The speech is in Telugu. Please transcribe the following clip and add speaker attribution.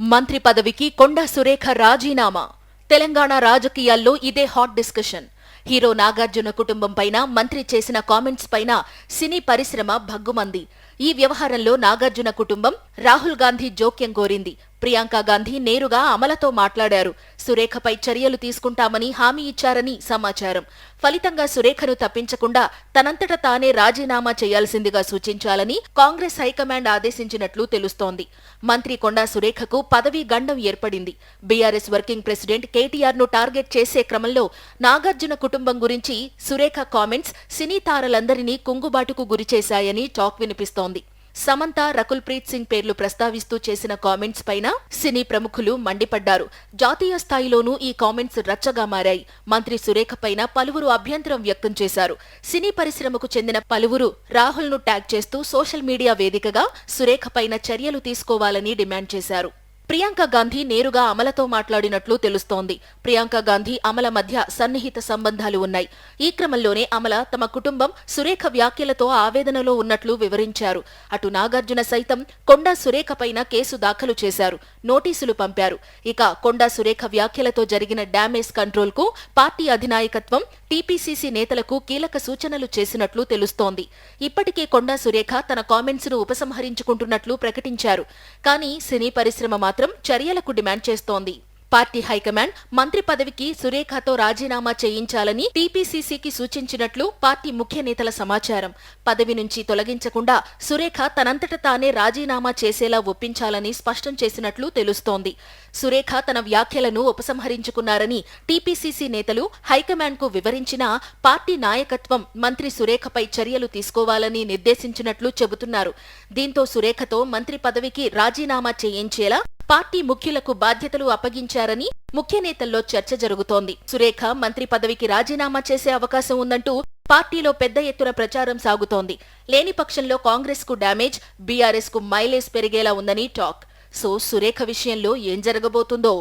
Speaker 1: మంత్రి పదవికి కొండా సురేఖ రాజీనామా. తెలంగాణ రాజకీయాల్లో ఇదే హాట్ డిస్కషన్. హీరో నాగార్జున కుటుంబం పైన మంత్రి చేసిన కామెంట్స్ పైన సినీ పరిశ్రమ భగ్గుమంది. ఈ వ్యవహారంలో నాగార్జున కుటుంబం రాహుల్ గాంధీ జోక్యం కోరింది. ప్రియాంక గాంధీ నేరుగా అమలతో మాట్లాడారు. సురేఖపై చర్యలు తీసుకుంటామని హామీ ఇచ్చారని సమాచారం. ఫలితంగా సురేఖను తప్పించకుండా తనంతట తానే రాజీనామా చేయాల్సిందిగా సూచించాలని కాంగ్రెస్ హైకమాండ్ ఆదేశించినట్లు తెలుస్తోంది. మంత్రి కొండా సురేఖకు పదవీ గండం ఏర్పడింది. బీఆర్ఎస్ వర్కింగ్ ప్రెసిడెంట్ కేటీఆర్ను టార్గెట్ చేసే క్రమంలో నాగార్జున కుటుంబం గురించి సురేఖ కామెంట్స్ సినీ తారలందరినీ కుంగుబాటుకు గురిచేశాయని టాక్ వినిపిస్తోంది. సమంత రకుల్ ప్రీత్ సింగ్ పేర్లు ప్రస్తావిస్తూ చేసిన కామెంట్స్ పైన సినీ ప్రముఖులు మండిపడ్డారు. జాతీయ స్థాయిలోనూ ఈ కామెంట్స్ రచ్చగా మారాయి. మంత్రి సురేఖ పైన పలువురు అభ్యంతరం వ్యక్తం చేశారు. సినీ పరిశ్రమకు చెందిన పలువురు రాహుల్ను ట్యాగ్ చేస్తూ సోషల్ మీడియా వేదికగా సురేఖ పైన చర్యలు తీసుకోవాలని డిమాండ్ చేశారు. ప్రియాంక గాంధీ నేరుగా అమలతో మాట్లాడినట్లు తెలుస్తోంది. ప్రియాంక గాంధీ అమల మధ్య సన్నిహిత సంబంధాలు ఉన్నాయి. ఈ క్రమంలోనే అమల తమ కుటుంబం సురేఖ వ్యాఖ్యలతో ఆవేదనలో ఉన్నట్లు వివరించారు. అటు నాగార్జున సైతం కొండా సురేఖ పైన కేసు దాఖలు చేశారు. నోటీసులు పంపారు. ఇక కొండా సురేఖ వ్యాఖ్యలతో జరిగిన డ్యామేజ్ కంట్రోల్కు పార్టీ అధినాయకత్వం టీపీసీసీ నేతలకు కీలక సూచనలు చేసినట్లు తెలుస్తోంది. ఇప్పటికే కొండా సురేఖ తన కామెంట్స్ను ఉపసంహరించుకుంటున్నట్లు ప్రకటించారు. కానీ సినీ పరిశ్రమ మాత్రం చర్యలకు డిమాండ్ చేస్తోంది. పార్టీ హైకమాండ్ మంత్రి పదవికి సురేఖతో రాజీనామా చేయించాలని టీపీసీసీకి సూచించినట్లు పార్టీ ముఖ్య నేతల సమాచారం. పదవి నుంచి తొలగించకుండా సురేఖ తనంతట తానే రాజీనామా చేసేలా ఒప్పించాలని స్పష్టం చేసినట్లు తెలుస్తోంది. సురేఖ తన వ్యాఖ్యలను ఉపసంహరించుకున్నారని టీపీసీసీ నేతలు హైకమాండ్కు వివరించినా పార్టీ నాయకత్వం మంత్రి సురేఖపై చర్యలు తీసుకోవాలని నిర్దేశించినట్లు చెబుతున్నారు. దీంతో సురేఖతో మంత్రి పదవికి రాజీనామా చేయించేలా పార్టీ ముఖ్యులకు బాధ్యతలు అప్పగించారని ముఖ్య నేతల్లో చర్చ జరుగుతోంది. సురేఖ మంత్రి పదవికి రాజీనామా చేసే అవకాశం ఉందంటూ పార్టీలో పెద్ద ఎత్తున ప్రచారం సాగుతోంది. లేని పక్షంలో కాంగ్రెస్కు డ్యామేజ్ బీఆర్ఎస్కు మైలేజ్ పెరిగేలా ఉందని టాక్. సో సురేఖ విషయంలో ఏం జరగబోతుందో?